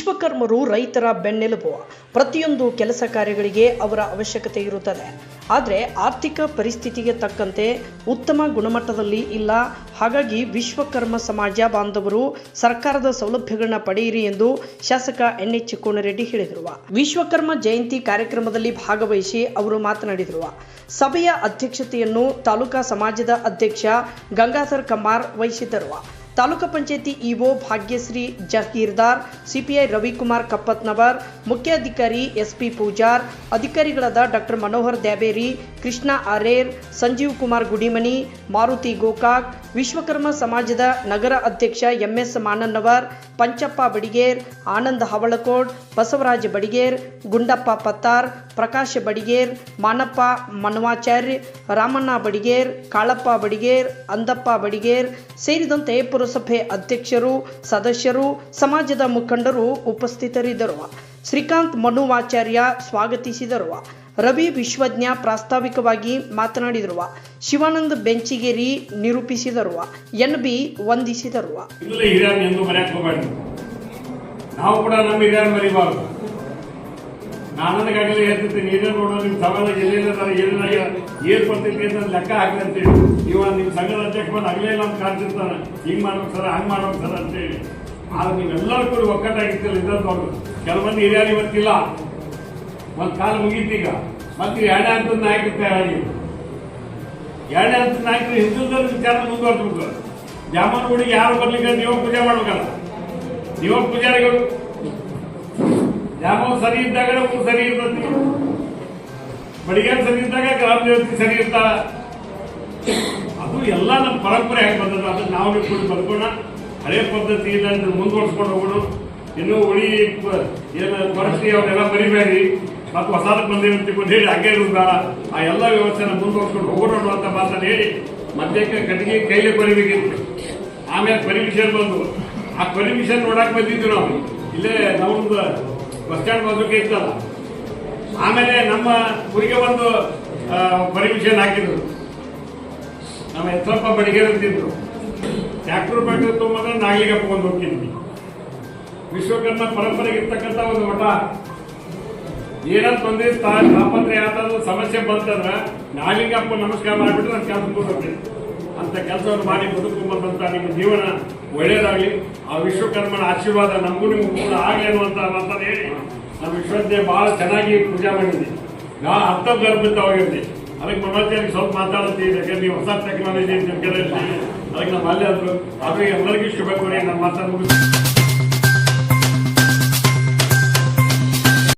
ವಿಶ್ವಕರ್ಮರು ರೈತರ ಬೆನ್ನೆಲುಬು. ಪ್ರತಿಯೊಂದು ಕೆಲಸ ಕಾರ್ಯಗಳಿಗೆ ಅವರ ಅವಶ್ಯಕತೆ ಇರುತ್ತದೆ. ಆದರೆ ಆರ್ಥಿಕ ಪರಿಸ್ಥಿತಿಗೆ ತಕ್ಕಂತೆ ಉತ್ತಮ ಗುಣಮಟ್ಟದಲ್ಲಿ ಇಲ್ಲ. ಹಾಗಾಗಿ ವಿಶ್ವಕರ್ಮ ಸಮಾಜ ಬಾಂಧವರು ಸರ್ಕಾರದ ಸೌಲಭ್ಯಗಳನ್ನ ಪಡೆಯಿರಿ ಎಂದು ಶಾಸಕ ಎನ್ ಎಚ್ ಕೋನರೆಡ್ಡಿ ಹೇಳಿದರು. ವಿಶ್ವಕರ್ಮ ಜಯಂತಿ ಕಾರ್ಯಕ್ರಮದಲ್ಲಿ ಭಾಗವಹಿಸಿ ಅವರು ಮಾತನಾಡಿದರು. ಸಭೆಯ ಅಧ್ಯಕ್ಷತೆಯನ್ನು ತಾಲೂಕಾ ಸಮಾಜದ ಅಧ್ಯಕ್ಷ ಗಂಗಾಧರ್ ಕಮಾರ್ ವಹಿಸಿದ್ದರು. ತಾಲೂಕು ಪಂಚಾಯತಿ ಇಒ ಭಾಗ್ಯಶ್ರೀ ಜಹೀರ್ದಾರ್, ಸಿಪಿಐ ರವಿಕುಮಾರ್ ಕಪ್ಪತ್ನವರ್, ಮುಖ್ಯಾಧಿಕಾರಿ ಎಸ್ಪಿ ಪೂಜಾರ್, ಅಧಿಕಾರಿಗಳಾದ ಡಾಕ್ಟರ್ ಮನೋಹರ್ ದ್ಯಾಬೇರಿ, ಕೃಷ್ಣ ಆರೇರ್, ಸಂಜೀವ್ ಕುಮಾರ್ ಗುಡಿಮನಿ, ಮಾರುತಿ ಗೋಕಾಕ್, ವಿಶ್ವಕರ್ಮ ಸಮಾಜದ ನಗರ ಅಧ್ಯಕ್ಷ ಎಂಎಸ್ ಮಾನನ್ನವರ್, ಪಂಚಪ್ಪ ಬಡಿಗೇರ್, ಆನಂದ್ ಹವಳಕೋಡ್ ಬಸವರಾಜ ಬಡಿಗೇರ್, ಗುಂಡಪ್ಪ ಪತ್ತಾರ್, ಪ್ರಕಾಶ್ ಬಡಿಗೇರ್, ಮಾನಪ್ಪ ಮನ್ವಾಚಾರ್ಯ, ರಾಮಣ್ಣ ಬಡಿಗೇರ್, ಕಾಳಪ್ಪ ಬಡಿಗೇರ್, ಅಂದಪ್ಪ ಬಡಿಗೇರ್ ಸೇರಿದಂತೆ ಪುರಸಭೆ ಅಧ್ಯಕ್ಷರು, ಸದಸ್ಯರು, ಸಮಾಜದ ಮುಖಂಡರು ಉಪಸ್ಥಿತರಿದ್ದರು. ಶ್ರೀಕಾಂತ್ ಮನುವಾಚಾರ್ಯ ಸ್ವಾಗತಿಸಿದರು. ರವಿ ವಿಶ್ವಜ್ಞ ಪ್ರಾಸ್ತಾವಿಕವಾಗಿ ಮಾತನಾಡಿದರು. ಶಿವಾನಂದ ಬೆಂಚಿಗೇರಿ ನಿರೂಪಿಸಿದರು. ಎನ್ ಬಿ ವಂದಿಸಿದರು. ನಾವು ಕೂಡ ನಮ್ಮ ನಾನು ನನಗಾಗಲೇ ಹೇಳ್ತಿರ್ತೀನಿ ನೀನೇ ನೋಡೋ ನಿಮ್ಮ ಸಮಾಜ ಎಲ್ಲೆಲ್ಲ ಎಲ್ಲಿಲ್ಲ ಏನ್ ಬರ್ತೈತಿ ಅಂತ ಲೆಕ್ಕ ಹಾಕಂತೇಳಿ ಇವಾಗ ನಿಮ್ಮ ಸಂಘದ ಅಧ್ಯಕ್ಷ ಬಂದು ಆಗಲೇ ಅಂತ ಕಾಣ್ತಿರ್ತಾನೆ. ಹಿಂಗ್ ಮಾಡ್ಬೇಕು ಸರ್, ಹಂಗ್ ಮಾಡ್ಬೇಕು ಸರ್ ಅಂತೇಳಿ ಆದ್ರೆ ನೀವೆಲ್ಲರೂ ಕೂಡ ಒಕ್ಕಟ್ಟಾಗಿರ್ತಿಲ್ಲ ಇದ್ದಂತ ಅವ್ರು ಕೆಲವೊಂದು ಹಿರಿಯರು ಇವತ್ತಿಲ್ಲ. ಒಂದು ಕಾಲ ಮುಗೀತೀಗ ಮತ್ತೆ ಎರಡನೇ ಹಂತದ ನಾಯಕರು ತಯಾರಾಗಿ. ಎರಡನೇ ಹಂತದ ನಾಯಕರು ಹಿಂದೂ ವಿಚಾರ ಮುಂದುವರ್ಸ್ಬಿಟ್ಟು ಜಾಮನ್ ಗುಡಿಗೆ ಯಾರು ಬರ್ಲಿಕ್ಕೆ ನೀವು ಪೂಜೆ ಮಾಡ್ಬೇಕಲ್ಲ. ನೀವು ಪೂಜಾರಿಗಳು. ಸರಿ ಇದ್ದಾಗ ಊರು ಸರಿ ಇರ್ತತಿ ಬಡಿಗೆ ಸರಿ ಇದ್ದಾಗ ಗ್ರಾಮ ಸರಿ ಇರ್ತಾಳ ಅದು ಎಲ್ಲ ನಮ್ಮ ಪರಂಪರೆ ಹೇಗೆ ಬಂದದ ಅದನ್ನ ನಾವು ನೀವು ಕೂಡ ಬರ್ಕೋಣ ಹಳೆ ಪದ್ಧತಿಯಿಂದ ಮುಂದುವರ್ಸ್ಕೊಂಡು ಹೋಗೋಣ ಇನ್ನು ಉಳಿ ಏನು ಪರಿಸ್ಥಿತಿ ಅವನ್ನೆಲ್ಲ ಬರಿಬೇಡಿ ಮತ್ತು ಹೊಸದಕ್ಕೆ ಬಂದೇವೆ ಅಂತ ಹೇಳಿ, ಹಾಗೆ ಇರೋದು ಆ ಎಲ್ಲ ವ್ಯವಸ್ಥೆನ ಮುಂದುವರ್ಸ್ಕೊಂಡು ಹೋಗೋಣ ಅಂತ ಮಾತನ್ನು ಹೇಳಿ, ಮಧ್ಯಕ್ಕೆ ಕಟ್ಟಿಗೆ ಕೈಲೇ ಬರಿಬೇಕಿತ್ತು. ಆಮೇಲೆ ಪರ್ಮಿಷನ್ ಬಂದು. ಆ ಪರ್ಮಿಷನ್ ನೋಡಕ್ ಬಂದಿದ್ದು ನಾವು. ಇಲ್ಲೇ ನಮ್ಮದು ಬಸ್ ಸ್ಟ್ಯಾಂಡ್ ಬಂದಕ್ಕೆ ಇತ್ತಲ್ಲ ಆಮೇಲೆ ನಮ್ಮ ಊರಿಗೆ ಒಂದು ಪರ್ಮಿಷನ್ ಹಾಕಿದ್ರು. ನಮ್ಮ ಎತ್ತಪ್ಪ ಬಡಿಗೆ ಅಂತಿದ್ರು ಟ್ಯಾಕ್ಟರ್ ಬಗ್ಗೆ ತೊಗೊಂಡ್ರೆ ನಾಗಲಿಗೆ ಹಾಕೊಂಡು ಹೋಗ್ತಿದ್ವಿ. ವಿಶ್ವಕರ್ಮ ಪರಂಪರೆಗೆ ಇರ್ತಕ್ಕಂಥ ಒಂದು ಮಠ. ಏನಂತ ತೊಂದರೆ ತಾಪತ್ರೆ ಯಾವ್ದಾದ್ರು ಸಮಸ್ಯೆ ಬಂತಂದ್ರೆ ನಾಗಲಿಂಗಪ್ಪ ನಮಸ್ಕಾರ ಮಾಡಿಬಿಟ್ಟು ನಾನು ಕೆಲಸ ಹೋಗ್ತೀನಿ ಅಂತ ಕೆಲಸವನ್ನು ಮಾಡಿ ಬದುಕೊಂಬಂತ ನಿಮ್ಮ ಜೀವನ ಒಳ್ಳೆಯದಾಗಲಿ. ಆ ವಿಶ್ವಕರ್ಮನ ಆಶೀರ್ವಾದ ನಮಗೂ ನಿಮಗೂ ಕೂಡ ಆಗಲಿ ಮಾತನ್ನು ಹೇಳಿ ನಮ್ಮ ವಿಶ್ವದ್ದೆ ಬಹಳ ಚೆನ್ನಾಗಿ ಪೂಜೆ ಮಾಡಿದ್ವಿ ನಾ ಅರ್ಥ ಗರ್ಭಿತವಾಗಿರ್ಲಿ ಅದಕ್ಕೆ ಮನೋಜರಿಗೆ ಸ್ವಲ್ಪ ಮಾತಾಡ್ತೀವಿ ಯಾಕಂದ್ರೆ ನೀವು ಹೊಸ ಟೆಕ್ನಾಲಜಿ ಅಂತ ಅದಕ್ಕೆ ನಮ್ಮ ಅಲ್ಲೇ ಅದು. ಅದಕ್ಕೆ ಎಲ್ಲರಿಗೂ ಶುಭ ಕೋರಿ ನಮ್ಮ ಮಾತಾಡ್ಬೋದು